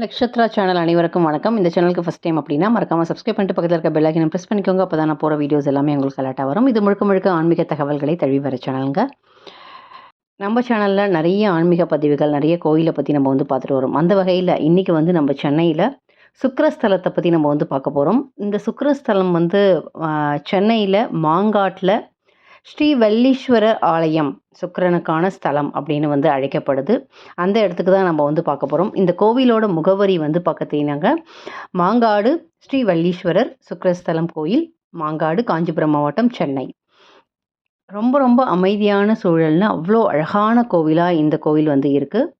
Nakshatra channel அனைவருக்கும் வணக்கம். இந்த சேனலுக்கு ஃபஸ்ட் டைம் அப்படின்னா மறக்காமல் சப்ஸ்கிரைப் பண்ணிட்டு பக்கத்தில் இருக்க பெல் ப்ரெஸ் பண்ணிக்கோங்க. அப்போ தான் நான் போகிற வீடியோஸ் எல்லாமே உங்களுக்கு அலர்ட்டாக வரும். இது முழுக்க முழுக்க ஆன்மீக தகவல்களை தழுவி வர சேனலுங்க நம்ம சேனலில் நிறைய ஆன்மீக பதிவுகள் நிறைய கோயிலை பற்றி நம்ம வந்து பார்த்துட்டு வரோம். அந்த வகையில் இன்றைக்கி வந்து நம்ம சென்னையில் சுக்கரஸ்தலத்தை பற்றி நம்ம வந்து பார்க்க போகிறோம் இந்த சுக்கரஸ்தலம் வந்து சென்னையில் மாங்காட்டில் ஸ்ரீ வல்லீஸ்வர ஆலயம் சுக்கிரனுக்கான ஸ்தலம் அப்படின்னு வந்து அழைக்கப்படுது. அந்த இடத்துக்கு தான் நம்ம வந்து பார்க்க போகிறோம் இந்த கோவிலோட முகவரி வந்து பார்த்தீங்கன்னாங்க மாங்காடு ஸ்ரீ வல்லீஸ்வரர் சுக்கரஸ்தலம் கோயில் மாங்காடு காஞ்சிபுரம் மாவட்டம் சென்னை. ரொம்ப ரொம்ப அமைதியான சூழல்னு அவ்வளோ அழகான கோவிலாக இந்த கோவில் வந்து இருக்குது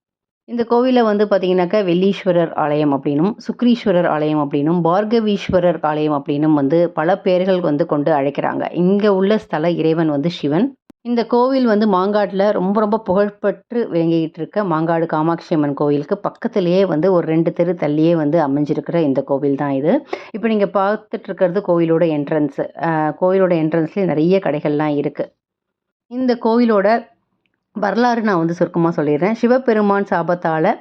இந்த கோவிலில் வந்து பார்த்திங்கனாக்கா வெள்ளீஸ்வரர் ஆலயம் அப்படின்னும் சுக்ரீஸ்வரர் ஆலயம் அப்படின்னும் பார்கவீஸ்வரர் ஆலயம் அப்படின்னும் வந்து பல பேர்கள் வந்து கொண்டு அழைக்கிறாங்க. இங்கே உள்ள ஸ்தல இறைவன் வந்து சிவன். இந்த கோவில் வந்து மாங்காட்டில் ரொம்ப ரொம்ப புகழ்பெற்று விளங்கிக்கிட்டு இருக்க மாங்காடு காமாட்சி அம்மன் கோவிலுக்கு பக்கத்துலேயே வந்து ஒரு ரெண்டு தெரு தள்ளியே வந்து அமைஞ்சிருக்கிற இந்த கோவில் தான் இது. இப்போ நீங்கள் பார்த்துட்டு இருக்கிறது கோவிலோட என்ட்ரன்ஸு கோவிலோட என்ட்ரன்ஸ்லேயே நிறைய கடைகள்லாம் இருக்குது இந்த கோவிலோட வரலாறு நான் வந்து சுருக்கமாக சொல்லிடுறேன். சிவபெருமான் சாபத்தால்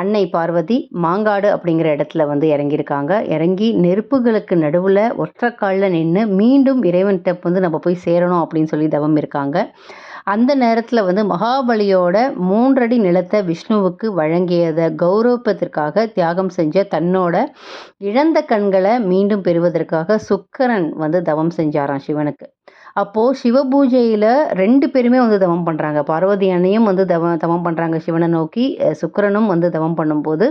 அன்னை பார்வதி மாங்காடு அப்படிங்கிற இடத்துல வந்து இறங்கியிருக்காங்க. இறங்கி நெருப்புகளுக்கு நடுவில் ஒற்றைக்காலில் நின்று மீண்டும் இறைவன்கிட்ட வந்து நம்ம போய் சேரணும் அப்படின்னு சொல்லி தவம் இருக்காங்க. அந்த நேரத்தில் வந்து மகாபலியோட மூன்றடி நிலத்தை விஷ்ணுவுக்கு வழங்கியதை கௌரவப்பத்திற்காக தியாகம் செஞ்ச தன்னோட இழந்த கண்களை மீண்டும் பெறுவதற்காக சுக்கரன் வந்து தவம் செஞ்சாராம் சிவனுக்கு. அப்போது சிவபூஜையில் ரெண்டு பேருமே வந்து தவம் பண்ணுறாங்க பார்வதி அன்னையும் வந்து தவ தவம் பண்ணுறாங்க சிவனை நோக்கி சுக்கரனும் வந்து தவம் பண்ணும்போது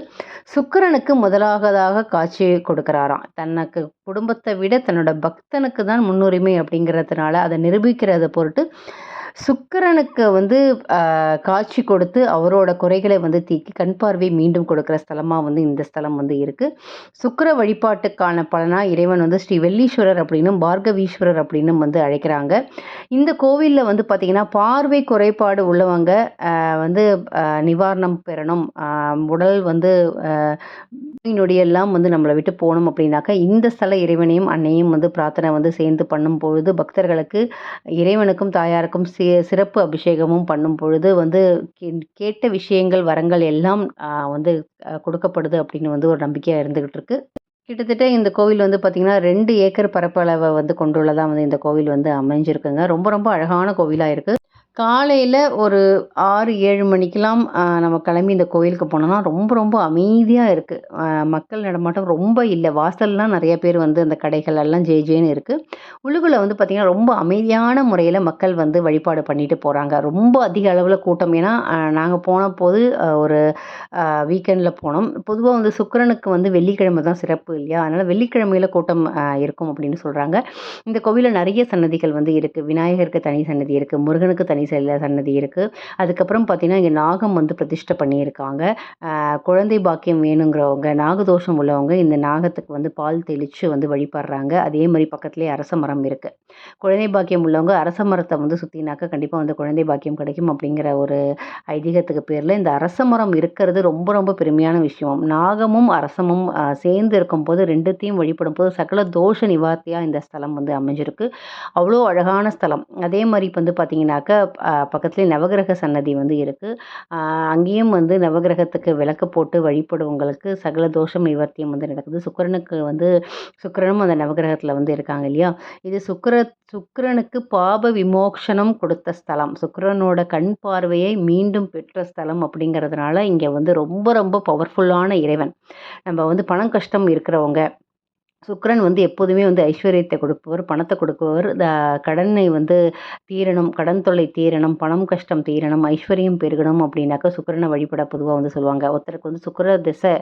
சுக்கரனுக்கு முதலாகதாக காட்சி கொடுக்குறாராம். தனக்கு குடும்பத்தை விட தன்னோட பக்தனுக்கு தான் முன்னுரிமை அப்படிங்கிறதுனால அதை நிரூபிக்கிறத பொருட்டு சுக்கரனுக்கு வந்து காட்சி கொடுத்து அவரோட குறைகளை வந்து தீக்கி கண் பார்வை மீண்டும் கொடுக்குற ஸ்தலமாக வந்து இந்த ஸ்தலம் வந்து இருக்குது சுக்கர வழிபாட்டுக்கான பலனாக இறைவன் வந்து ஸ்ரீ வெள்ளீஸ்வரர் அப்படின்னும் பார்கவீஸ்வரர் அப்படின்னும் வந்து அழைக்கிறாங்க. இந்த கோவிலில் வந்து பார்த்திங்கன்னா பார்வை குறைபாடு உள்ளவங்க வந்து நிவாரணம் பெறணும். உடல் வந்து நொடியெல்லாம் வந்து நம்மளை விட்டு போகணும் அப்படின்னாக்கா இந்த ஸ்தல இறைவனையும் அன்னையும் வந்து பிரார்த்தனை வந்து சேர்ந்து பண்ணும் பொழுது பக்தர்களுக்கு இறைவனுக்கும் தாயாருக்கும் சிறப்பு அபிஷேகமும் பண்ணும் பொழுது வந்து கேட்ட விஷயங்கள் வரங்கள் எல்லாம் வந்து கொடுக்கப்படுது அப்படின்னு வந்து ஒரு நம்பிக்கையாக இருந்துக்கிட்டு இருக்கு கிட்டத்தட்ட இந்த கோவில் வந்து பார்த்திங்கன்னா ரெண்டு ஏக்கர் பரப்பளவை வந்து கொண்டுள்ளதாக வந்து இந்த கோவில் வந்து அமைஞ்சிருக்குங்க. ரொம்ப ரொம்ப அழகான கோவிலாக இருக்குது காலையில் ஒரு ஆறு ஏழு மணிக்கெலாம் நம்ம கிளம்பி இந்த கோயிலுக்கு போனோம்னா ரொம்ப ரொம்ப அமைதியாக இருக்குது மக்கள் நடமாட்டம் ரொம்ப இல்லை. வாசல்லாம் நிறைய பேர் வந்து அந்த கடைகள் எல்லாம் ஜே ஜேன்னு இருக்குது உள்ளுக்குள்ளே வந்து பார்த்திங்கன்னா ரொம்ப அமைதியான முறையில் மக்கள் வந்து வழிபாடு பண்ணிட்டு போகிறாங்க ரொம்ப அதிக அளவில் கூட்டம். ஏன்னா நாங்கள் போன போது ஒரு வீக்கெண்டில் போனோம். பொதுவாக வந்து சுக்கரனுக்கு வந்து வெள்ளிக்கிழமை தான் சிறப்பு இல்லையா? அதனால் வெள்ளிக்கிழமையில் கூட்டம் இருக்கும் அப்படின்னு சொல்கிறாங்க இந்த கோவிலில் நிறைய சன்னதிகள் வந்து இருக்குது விநாயகருக்கு தனி சன்னதி இருக்குது முருகனுக்கு தனி செல்ல சன்னதி இருக்குது அதுக்கப்புறம் பார்த்திங்கன்னா இங்கே நாகம் வந்து பிரதிஷ்டை பண்ணியிருக்காங்க. குழந்தை பாக்கியம் வேணுங்கிறவங்க நாகதோஷம் உள்ளவங்க இந்த நாகத்துக்கு வந்து பால் தெளித்து வந்து வழிபடுறாங்க. அதே மாதிரி பக்கத்துலேயே அரச மரம் இருக்குது குழந்தை பாக்கியம் உள்ளவங்க அரச மரத்தை வந்து சுற்றினாக்கா கண்டிப்பாக வந்து குழந்தை பாக்கியம் கிடைக்கும் அப்படிங்கிற ஒரு ஐதீகத்துக்கு பேரில் இந்த அரச மரம் இருக்கிறது ரொம்ப ரொம்ப பெருமையான விஷயம். நாகமும் அரசமும் சேர்ந்து இருக்கும்போது ரெண்டுத்தையும் வழிபடும் போது சகல தோஷ நிவார்த்தியாக இந்த ஸ்தலம் வந்து அமைஞ்சிருக்கு. அவ்வளோ அழகான ஸ்தலம். அதே மாதிரி இப்போ வந்து பார்த்திங்கனாக்கா பக்கத்துலேயே நவகிரக சன்னதி வந்து இருக்குது அங்கேயும் வந்து நவகிரகத்துக்கு விளக்கு போட்டு வழிபடுவங்களுக்கு சகல தோஷம் நிவர்த்தியம் வந்து நடக்குது. சுக்கரனுக்கு வந்து சுக்கரனும் அந்த நவகிரகத்தில் வந்து இருக்காங்க இல்லையா? இது சுக்கர சுக்கரனுக்கு பாப விமோக்ஷனம் கொடுத்த ஸ்தலம். சுக்கரனோட கண் பார்வையை மீண்டும் பெற்ற ஸ்தலம் அப்படிங்கிறதுனால இங்கே வந்து ரொம்ப ரொம்ப பவர்ஃபுல்லான இறைவன். நம்ம வந்து பணம் கஷ்டம் இருக்கிறவங்க சுக்கரன் வந்து எப்போதுமே வந்து ஐஸ்வர்யத்தை கொடுப்பவர் பணத்தை கொடுப்பவர். கடனை வந்து தீரணும் கடன் தொல்லை தீரணும் பணம் கஷ்டம் தீரணும் ஐஸ்வர்யம் பெருகணும் அப்படின்னாக்கா சுக்கரனை வழிபட பொதுவாக வந்து சொல்லுவாங்க. ஒருத்தருக்கு வந்து சுக்கர திசை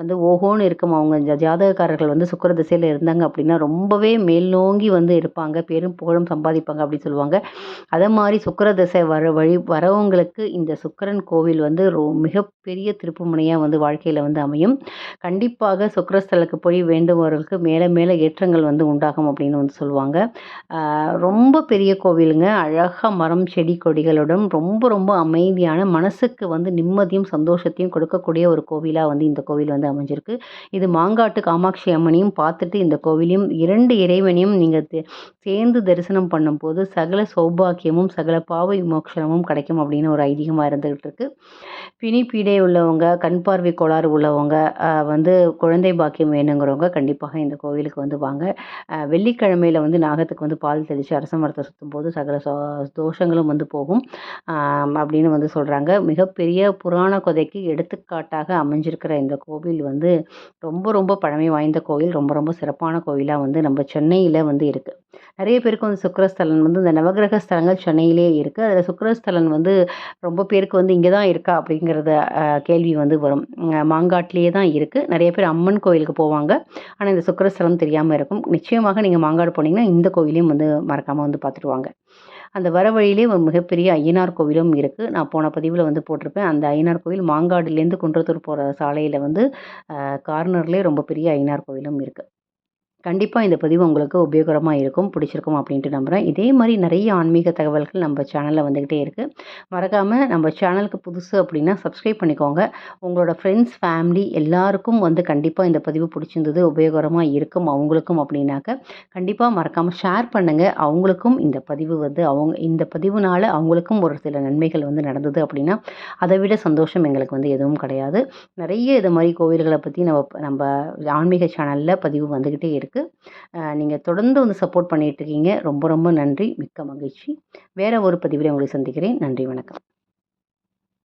வந்து ஓஹோன்னு இருக்கும். அவங்க ஜாதகக்காரர்கள் வந்து சுக்கர திசையில் இருந்தாங்க அப்படின்னா ரொம்பவே மேல் நோங்கி வந்து இருப்பாங்க. பெரும் புகழும் சம்பாதிப்பாங்க அப்படின்னு சொல்லுவாங்க. அதே மாதிரி சுக்கர திசை வர வழி வரவங்களுக்கு இந்த சுக்கரன் கோவில் வந்து ரொ மிகப்பெரிய திருப்புமுனையாக வந்து வாழ்க்கையில் வந்து அமையும். கண்டிப்பாக சுக்கரஸ்தலுக்கு போய் வேண்டுபவர்களுக்கு மேலே மேலே ஏற்றங்கள் வந்து உண்டாகும் அப்படின்னு வந்து சொல்லுவாங்க. ரொம்ப பெரிய கோவிலுங்க. அழகாக மரம் செடி கொடிகளுடன் ரொம்ப ரொம்ப அமைதியான மனசுக்கு வந்து நிம்மதியும் சந்தோஷத்தையும் கொடுக்கக்கூடிய ஒரு கோவிலாக வந்து இந்த கோவில் வந்து அமைஞ்சிருக்கு. இது மாங்காட்டு காமாட்சி அம்மனையும் பார்த்துட்டு இந்த கோவிலையும் இரண்டு இறைவனையும் நீங்கள் சேர்ந்து தரிசனம் பண்ணும்போது சகல சௌபாக்கியமும் சகல பாவ விமோக்ஷனமும் கிடைக்கும் அப்படின்னு ஒரு ஐதீகமாக இருந்துகிட்டு இருக்கு பிணி பீடை உள்ளவங்க கண் பார்வை கோளாறு உள்ளவங்க வந்து குழந்தை பாக்கியம் வேணுங்கிறவங்க கண்டிப்பாக இந்த கோவிலுக்கு வந்து வாங்க வெள்ளிக்கிழமையில் வந்து நாகத்துக்கு வந்து பால் தெளித்து அரச மரத்தை சுற்றும் போது சகல தோஷங்களும் வந்து போகும். அப்படின்னு வந்து சொல்கிறாங்க மிகப்பெரிய புராண கொதைக்கு எடுத்துக்காட்டாக அமைஞ்சிருக்கிற இந்த கோவில் வந்து ரொம்ப ரொம்ப பழமை வாய்ந்த கோவில் ரொம்ப ரொம்ப சிறப்பான கோவிலாக வந்து நம்ம சென்னையில் வந்து இருக்குது நிறைய பேருக்கு வந்து சுக்கரஸ்தலன் வந்து இந்த நவகிரக ஸ்தலங்கள் சென்னையிலே இருக்குது அதில் சுக்கரஸ்தலன் வந்து ரொம்ப பேருக்கு வந்து இங்கே தான் இருக்கா அப்படிங்கிறத கேள்வி வந்து வரும். மாங்காட்டிலேயே தான் இருக்குது நிறைய பேர் அம்மன் கோயிலுக்கு போவாங்க. ஆனால் இந்த சுக்கரஸ்தலம் தெரியாமல் இருக்கும். நிச்சயமாக நீங்கள் மாங்காடு போனீங்கன்னா இந்த கோயிலையும் வந்து மறக்காமல் வந்து பார்த்துட்டு வாங்க அந்த வர வழியிலே ஒரு மிகப்பெரிய ஐயனார் கோவிலும் இருக்குது நான் போன பதிவில் வந்து போட்டிருப்பேன். அந்த ஐயனார் கோவில் மாங்காடுலேருந்து குன்றத்தூர் போகிற சாலையில் வந்து கார்னர்லேயே ரொம்ப பெரிய ஐயனார் கோவிலும் இருக்குது கண்டிப்பாக இந்த பதிவு உங்களுக்கு உபயோகரமாக இருக்கும் பிடிச்சிருக்கும் அப்படின்ட்டு நம்புகிறேன் இதே மாதிரி நிறைய ஆன்மீக தகவல்கள் நம்ம சேனலில் வந்துக்கிட்டே இருக்குது மறக்காமல் நம்ம சேனலுக்கு புதுசு அப்படின்னா சப்ஸ்கிரைப் பண்ணிக்கோங்க. உங்களோட ஃப்ரெண்ட்ஸ் ஃபேமிலி எல்லாருக்கும் வந்து கண்டிப்பாக இந்த பதிவு பிடிச்சிருந்தது உபயோகரமாக இருக்கும் அவங்களுக்கும் அப்படின்னாக்க கண்டிப்பாக மறக்காமல் ஷேர் பண்ணுங்கள் அவங்களுக்கும் இந்த பதிவு வந்து அவங்க இந்த பதிவுனால் அவங்களுக்கும் ஒரு சில நன்மைகள் வந்து நடந்தது அப்படின்னா அதை விட சந்தோஷம் எங்களுக்கு வந்து எதுவும் கிடையாது. நிறைய இது மாதிரி கோவில்களை பற்றி நம்ம நம்ம ஆன்மீக சேனலில் பதிவு வந்துக்கிட்டே இருக்குது இருக்குது நீங்கள் தொடர்ந்து வந்து சப்போர்ட் பண்ணிகிட்ருக்கீங்க ரொம்ப ரொம்ப நன்றி. மிக்க மகிழ்ச்சி. வேறு ஒரு பதிவில் உங்களை சந்திக்கிறேன். நன்றி வணக்கம்.